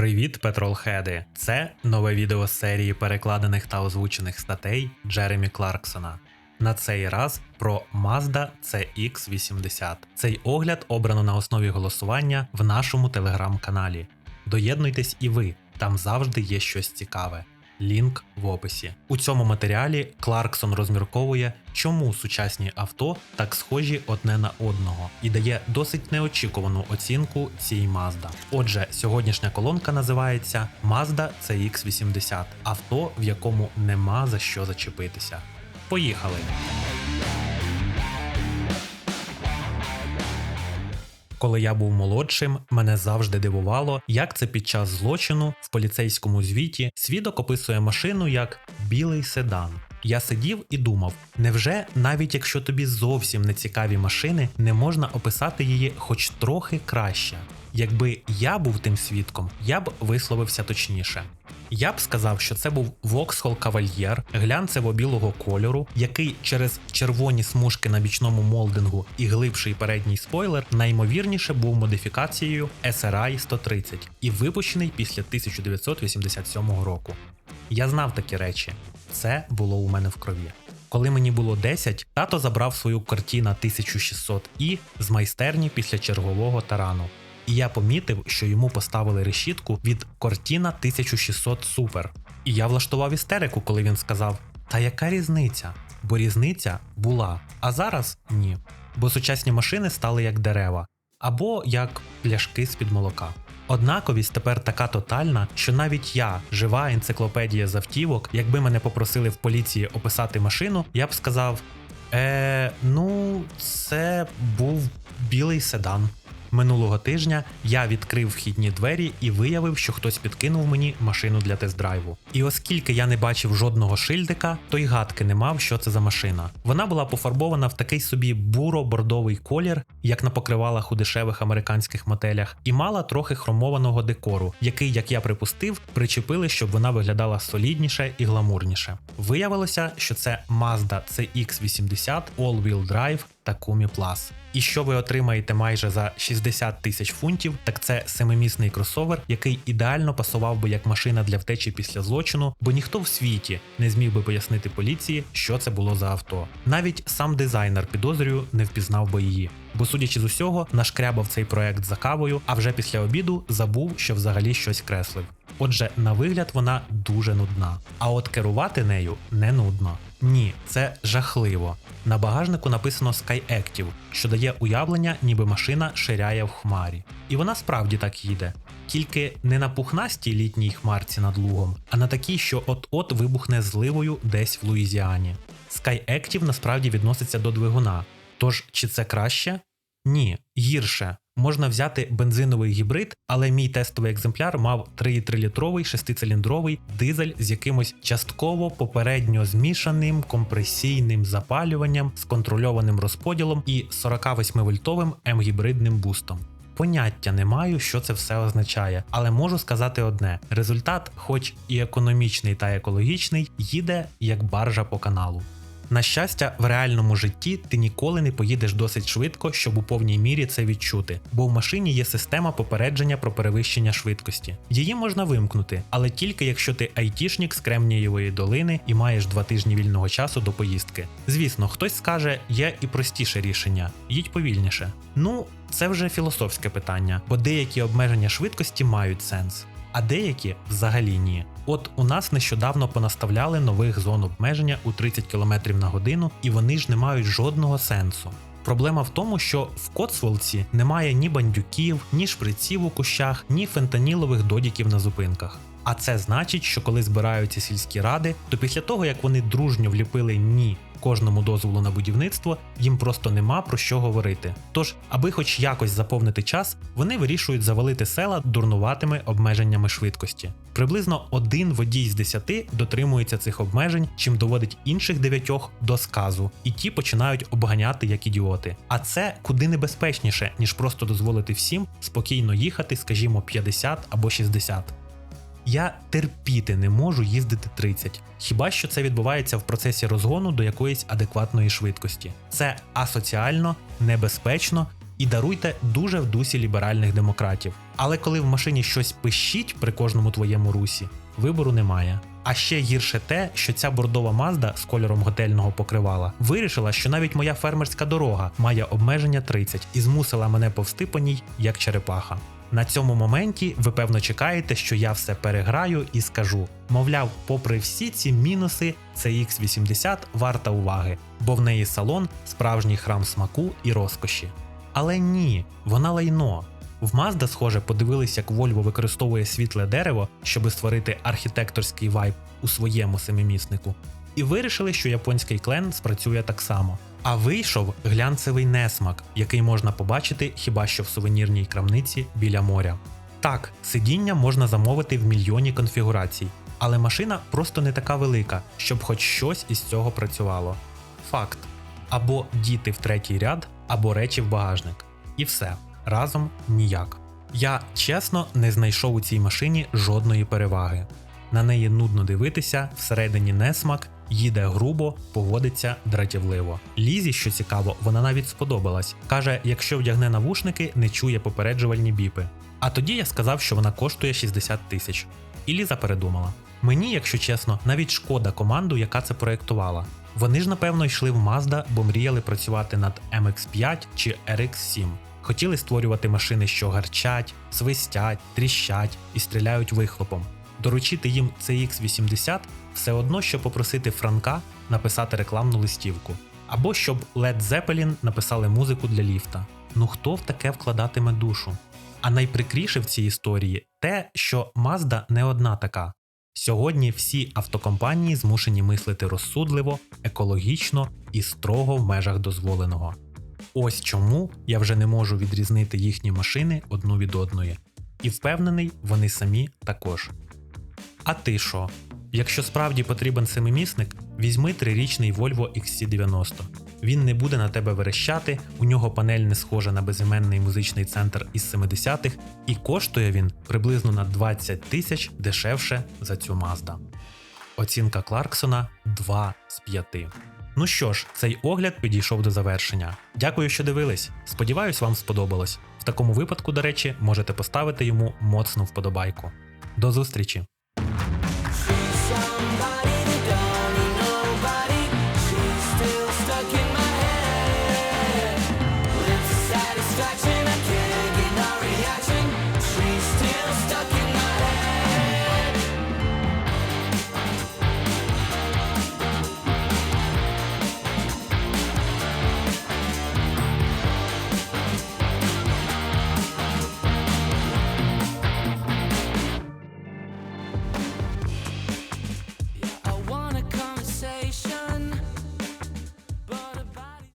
Привіт, петролхеди! Це нове відео з серії перекладених та озвучених статей Джеремі Кларксона. На цей раз про Mazda CX80. Цей огляд обрано на основі голосування в нашому телеграм-каналі. Доєднуйтесь і ви, там завжди є щось цікаве. Лінк в описі. У цьому матеріалі Кларксон розмірковує, чому сучасні авто так схожі одне на одного, і дає досить неочікувану оцінку цій Mazda. Отже, сьогоднішня колонка називається Mazda CX80 авто, в якому нема за що зачепитися. Поїхали! Коли я був молодшим, мене завжди дивувало, як це під час злочину в поліцейському звіті свідок описує машину як білий седан. Я сидів і думав: невже навіть якщо тобі зовсім не цікаві машини, не можна описати її хоч трохи краще? Якби я був тим свідком, я б висловився точніше. Я б сказав, що це був Vauxhall Cavalier глянцево-білого кольору, який через червоні смужки на бічному молдингу і глибший передній спойлер наймовірніше був модифікацією SRI 130 і випущений після 1987 року. Я знав такі речі, це було у мене в крові. Коли мені було 10, тато забрав свою Cortina 1600i з майстерні після чергового тарану. І я помітив, що йому поставили решітку від Cortina 1600 Super. І я влаштував істерику, коли він сказав: Та яка різниця? Бо різниця була, а зараз ні. Бо сучасні машини стали як дерева, або як пляшки з-під молока. Однаковість тепер така тотальна, що навіть я, жива енциклопедія з автівок, якби мене попросили в поліції описати машину, я б сказав: е, ну, це був білий седан. Минулого тижня я відкрив вхідні двері і виявив, що хтось підкинув мені машину для тест-драйву. І оскільки я не бачив жодного шильдика, то й гадки не мав, що це за машина. Вона була пофарбована в такий собі буро-бордовий колір, як на покривалах у дешевих американських мотелях, і мала трохи хромованого декору, який, як я припустив, причепили, щоб вона виглядала солідніше і гламурніше. Виявилося, що це Mazda CX80 All-Wheel Drive Takumi Plus. І що ви отримаєте майже за 60 тисяч фунтів, так це семимісний кросовер, який ідеально пасував би як машина для втечі після злочину, бо ніхто в світі не зміг би пояснити поліції, що це було за авто. Навіть сам дизайнер підозрюю не впізнав би її. Бо, судячи з усього, нашкрябав цей проект за кавою, а вже після обіду забув, що взагалі щось креслив. Отже, на вигляд вона дуже нудна. А от керувати нею не нудно. Ні, це жахливо. На багажнику написано Sky Active, що дає уявлення, ніби машина ширяє в хмарі. І вона справді так їде. Тільки не на пухнастій літній хмарці над лугом, а на такій, що от-от вибухне зливою десь в Луїзіані. Sky Active насправді відноситься до двигуна. Тож, чи це краще? Ні, гірше. Можна взяти бензиновий гібрид, але мій тестовий екземпляр мав 3,3-літровий шестициліндровий дизель з якимось частково попередньо змішаним компресійним запалюванням з контрольованим розподілом і 48-вольтовим М-гібридним бустом. Поняття не маю, що це все означає, але можу сказати одне: результат, хоч і економічний та екологічний, їде як баржа по каналу. На щастя, в реальному житті ти ніколи не поїдеш досить швидко, щоб у повній мірі це відчути, бо в машині є система попередження про перевищення швидкості. Її можна вимкнути, але тільки якщо ти айтішник з Кремнієвої долини і маєш два тижні вільного часу до поїздки. Звісно, хтось скаже, є і простіше рішення, їдь повільніше. Ну, це вже філософське питання, бо деякі обмеження швидкості мають сенс а деякі взагалі ні. От у нас нещодавно понаставляли нових зон обмеження у 30 км на годину, і вони ж не мають жодного сенсу. Проблема в тому, що в Коцволці немає ні бандюків, ні шприців у кущах, ні фентанілових додіків на зупинках. А це значить, що коли збираються сільські ради, то після того як вони дружньо вліпили ні кожному дозволу на будівництво, їм просто нема про що говорити. Тож, аби хоч якось заповнити час, вони вирішують завалити села дурнуватими обмеженнями швидкості. Приблизно один водій з десяти дотримується цих обмежень, чим доводить інших дев'ятьох до сказу, і ті починають обганяти як ідіоти. А це куди небезпечніше, ніж просто дозволити всім спокійно їхати, скажімо, 50 або 60. Я терпіти не можу їздити 30. Хіба що це відбувається в процесі розгону до якоїсь адекватної швидкості. Це асоціально, небезпечно І даруйте дуже в дусі ліберальних демократів. Але коли в машині щось пищить при кожному твоєму русі, вибору немає. А ще гірше те, що ця бордова мазда з кольором готельного покривала вирішила, що навіть моя фермерська дорога має обмеження 30 і змусила мене повсти по ній як черепаха. На цьому моменті ви певно чекаєте, що я все переграю і скажу: мовляв, попри всі ці мінуси, CX80 варта уваги, бо в неї салон справжній храм смаку і розкоші. Але ні, вона лайно. В Mazda, схоже, подивились, як Volvo використовує світле дерево, щоб створити архітекторський вайб у своєму семиміснику, і вирішили, що японський клен спрацює так само. А вийшов глянцевий несмак, який можна побачити хіба що в сувенірній крамниці біля моря. Так, сидіння можна замовити в мільйоні конфігурацій, але машина просто не така велика, щоб хоч щось із цього працювало. Факт: або діти в третій ряд, або речі в багажник. І все разом ніяк. Я чесно не знайшов у цій машині жодної переваги. На неї нудно дивитися, всередині несмак, їде грубо, поводиться дратівливо. Лізі, що цікаво, вона навіть сподобалась. Каже, якщо вдягне навушники, не чує попереджувальні біпи. А тоді я сказав, що вона коштує 60 тисяч. І Ліза передумала. Мені, якщо чесно, навіть шкода команду, яка це проєктувала. Вони ж напевно йшли в Mazda, бо мріяли працювати над MX5 чи RX7. Хотіли створювати машини, що гарчать, свистять, тріщать і стріляють вихлопом. Доручити їм CX80 все одно, що попросити Франка написати рекламну листівку, або щоб Led Zeppelin написали музику для ліфта. Ну хто в таке вкладатиме душу? А найприкріше в цій історії те, що Mazda не одна така. Сьогодні всі автокомпанії змушені мислити розсудливо, екологічно і строго в межах дозволеного. Ось чому я вже не можу відрізнити їхні машини одну від одної. І впевнений, вони самі також. А ти що? Якщо справді потрібен семимісник, візьми трирічний Volvo XC90. Він не буде на тебе верещати, у нього панель не схожа на безіменний музичний центр із 70-х, і коштує він приблизно на 20 тисяч дешевше за цю Mazda. Оцінка Кларксона 2 з 5. Ну що ж, цей огляд підійшов до завершення. Дякую, що дивились. Сподіваюсь, вам сподобалось. В такому випадку, до речі, можете поставити йому моцну вподобайку. До зустрічі!